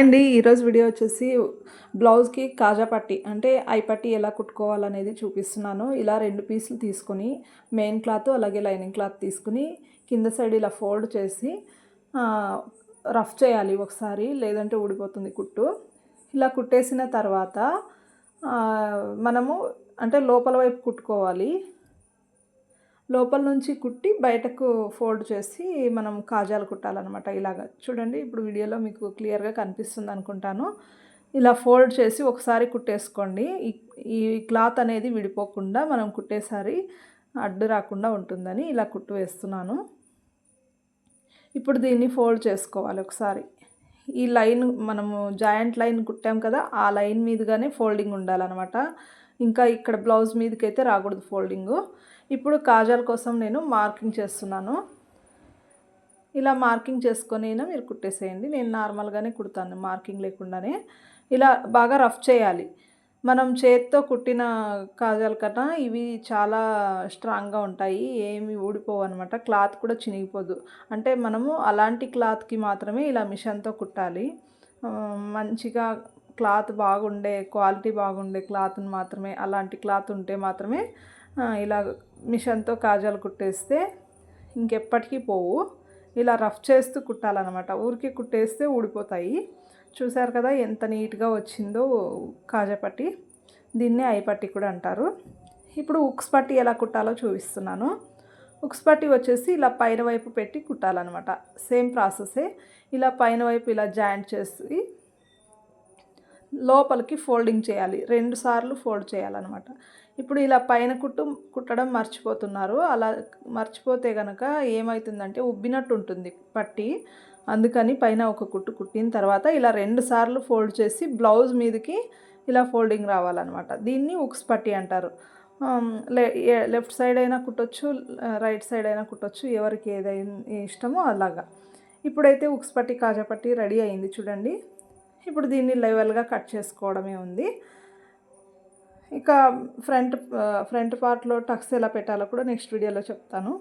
అండి ఈరోజు వీడియో వచ్చేసి బ్లౌజ్కి కాజా పట్టి అంటే ఐ పట్టి ఎలా కుట్టుకోవాలనేది చూపిస్తున్నాను. ఇలా రెండు పీసులు తీసుకొని మెయిన్ క్లాత్ అలాగే లైనింగ్ క్లాత్ తీసుకుని కింద సైడ్ ఇలా ఫోల్డ్ చేసి రఫ్ చేయాలి ఒకసారి లేదంటే ఊడిపోతుంది కుట్టు. ఇలా కుట్టేసిన తర్వాత మనము అంటే లోపల వైపు కుట్టుకోవాలి. లోపల నుంచి కుట్టి బయటకు ఫోల్డ్ చేసి మనం కాజాలు కుట్టాలన్నమాట. ఇలాగ చూడండి ఇప్పుడు వీడియోలో మీకు క్లియర్గా కనిపిస్తుంది అనుకుంటాను. ఇలా ఫోల్డ్ చేసి ఒకసారి కుట్టేసుకోండి. ఈ- క్లాత్ అనేది విడిపోకుండా మనం కుట్టేసారి అడ్డు రాకుండా ఉంటుందని ఇలా కుట్టు వేస్తున్నాను. ఇప్పుడు దీన్ని ఫోల్డ్ చేసుకోవాలి ఒకసారి. ఈ లైన్ మనము జాయింట్ లైన్ కుట్టాం కదా ఆ లైన్ మీదుగానే ఫోల్డింగ్ ఉండాలన్నమాట. ఇంకా ఇక్కడ బ్లౌజ్ మీదకైతే రాకూడదు ఫోల్డింగు. ఇప్పుడు కాజాల కోసం నేను మార్కింగ్ చేస్తున్నాను. ఇలా మార్కింగ్ చేసుకొని అయినా మీరు కుట్టేసేయండి. నేను నార్మల్గానే కుడతాను మార్కింగ్ లేకుండానే. ఇలా బాగా రఫ్ చేయాలి. మనం చేత్తో కుట్టిన కాజాల కన్నా ఇవి చాలా స్ట్రాంగ్గా ఉంటాయి. ఏమి ఊడిపోవు అనమాట క్లాత్ కూడా చినిగిపోదు. అంటే మనము అలాంటి క్లాత్కి మాత్రమే ఇలా మిషన్తో కుట్టాలి. మంచిగా క్లాత్ బాగుండే క్వాలిటీ బాగుండే క్లాత్ని మాత్రమే అలాంటి క్లాత్ ఉంటే మాత్రమే ఇలా మిషన్తో కాజాలు కుట్టేస్తే ఇంకెప్పటికీ పోవు. ఇలా రఫ్ చేస్తూ కుట్టాలన్నమాట. ఊరికి కుట్టేస్తే ఊడిపోతాయి. చూసారు కదా ఎంత నీట్గా వచ్చిందో కాజాపట్టి దీన్నే ఐపట్టి కూడా అంటారు. ఇప్పుడు ఉక్స్ పట్టి ఎలా కుట్టాలో చూపిస్తున్నాను. ఉక్స్ పట్టి వచ్చేసి ఇలా పైన వైపు పెట్టి కుట్టాలన్నమాట. సేమ్ ప్రాసెసే. ఇలా పైన వైపు ఇలా జాయింట్ చేసి లోపలికి ఫోల్డింగ్ చేయాలి. రెండు సార్లు ఫోల్డ్ చేయాలన్నమాట. ఇప్పుడు ఇలా పైన కుట్టు కుట్టడం మర్చిపోతున్నారు. అలా మర్చిపోతే కనుక ఏమవుతుందంటే ఉబ్బినట్టు ఉంటుంది పట్టి. అందుకని పైన ఒక కుట్టు కుట్టిన తర్వాత ఇలా రెండు సార్లు ఫోల్డ్ చేసి బ్లౌజ్ మీదకి ఇలా ఫోల్డింగ్ రావాలన్నమాట. దీన్ని ఉక్స్ పట్టి అంటారు. లే- లెఫ్ట్ సైడ్ అయినా కుట్టొచ్చు రైట్ సైడ్ అయినా కుట్టొచ్చు ఎవరికి ఏదైనా ఇష్టమో అలాగా. ఇప్పుడైతే ఉక్స్ పట్టి కాజా పట్టి రెడీ అయింది చూడండి. ఇప్పుడు దీన్ని లెవెల్గా కట్ చేసుకోవడమే ఉంది. ఇక ఫ్రంట్ ఫ్రంట్ పార్ట్లో టక్స్ ఎలా పెట్టాలో కూడా నెక్స్ట్ వీడియోలో చెప్తాను.